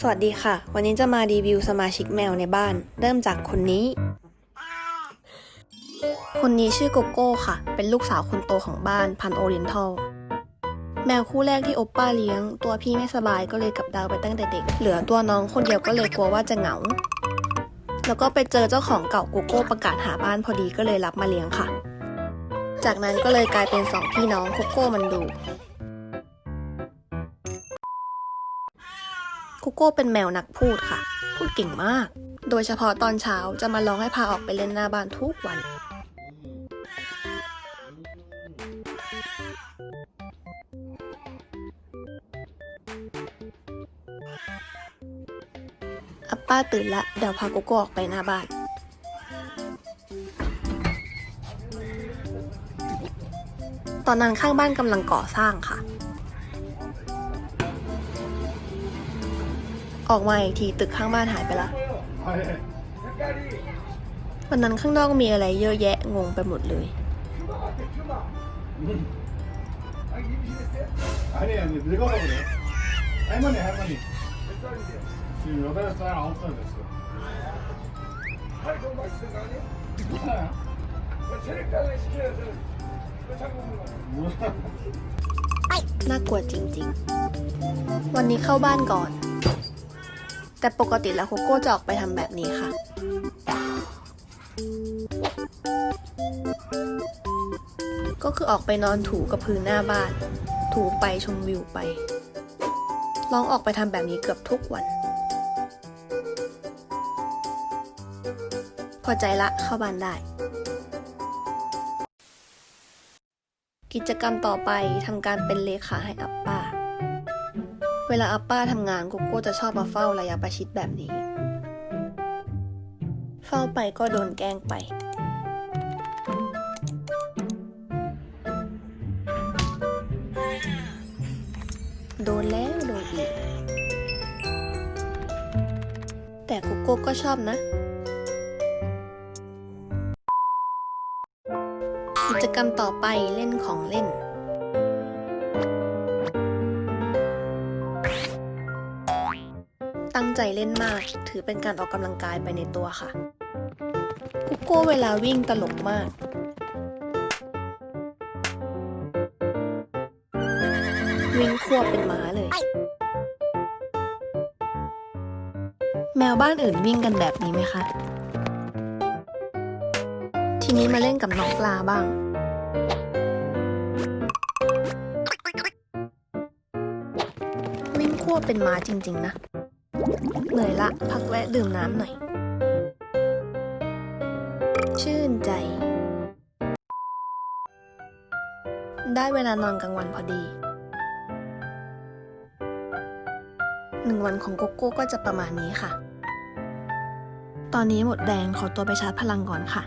สวัสดีค่ะ วันนี้จะมารีวิวสมาชิกแมวในบ้าน เริ่มจากคนนี้ คนนี้ชื่อโกโก้ค่ะ เป็นลูกสาวคนโตของบ้านพันโอเรียนทัลแมวคู่แรกที่โอปป้าเลี้ยง ตัวพี่ไม่สบายก็เลยกลับดาวไปตั้งแต่เด็ก เหลือตัวน้องคนเดียวก็เลยกลัวว่าจะเหงา แล้วก็ไปเจอเจ้าของเก่าโกโก้ประกาศหาบ้านพอดีก็เลยรับมาเลี้ยงค่ะ จากนั้นก็เลยกลายเป็นสองพี่น้องโกโก้มันดูโกโก้เป็นแมวนักพูดค่ะ พูดเก่งมาก โดยเฉพาะตอนเช้าจะมาร้องให้พาออกไปเล่นหน้าบ้านทุกวัน อัปป้าตื่นละ เดี๋ยวพาโกโก้ออกไปหน้าบ้าน อนนั้นข้างบ้านกำลังก่อสร้างค่ะ ออกมาอีกทีตึกข้างบ้านหายไปละ วันนั้นข้างนอกมีอะไรเยอะแยะงงไปหมดเลย น่ากลัวจริงๆ วันนี้เข้าบ้านก่อน แต่ปกติแล้วโคโก้จะออกไปทำแบบนี้ค่ะ ก็คือออกไปนอนถูกับพื้นหน้าบ้าน ถูไปชมวิวไป ลองออกไปทำแบบนี้เกือบทุกวัน พอใจละเข้าบ้านได้ กิจกรรมต่อไปทำการเป็นเลขาให้อัปป้า เวลาอัปป้าทำงานโกโก้จะชอบมาเฝ้าระยะประชิดแบบนี้ เฝ้าไปก็โดนแกล้งไป โดนแล้วโดนอีก แต่โกโก้ก็ชอบนะ กิจกรรมต่อไปเล่นของเล่น ตั้งใจเล่นมาก ถือเป็นการออกกำลังกายไปในตัวค่ะ กุ๊กโก้เวลาวิ่งตลกมาก วิ่งควบเป็นม้าเลย แมวบ้านอื่นวิ่งกันแบบนี้ไหมคะ ทีนี้มาเล่นกับน้องปลาบ้าง วิ่งควเป็นม้าจริง ๆ นะ เหนื่อยละ พักแวะดื่มน้ำหน่อย ชื่นใจ ได้เวลานอนกลางวันพอดี หนึ่งวันของโกโก้ก็จะประมาณนี้ค่ะตอนนี้หมดแรงขอตัวไปชาร์จพลังก่อนค่ะ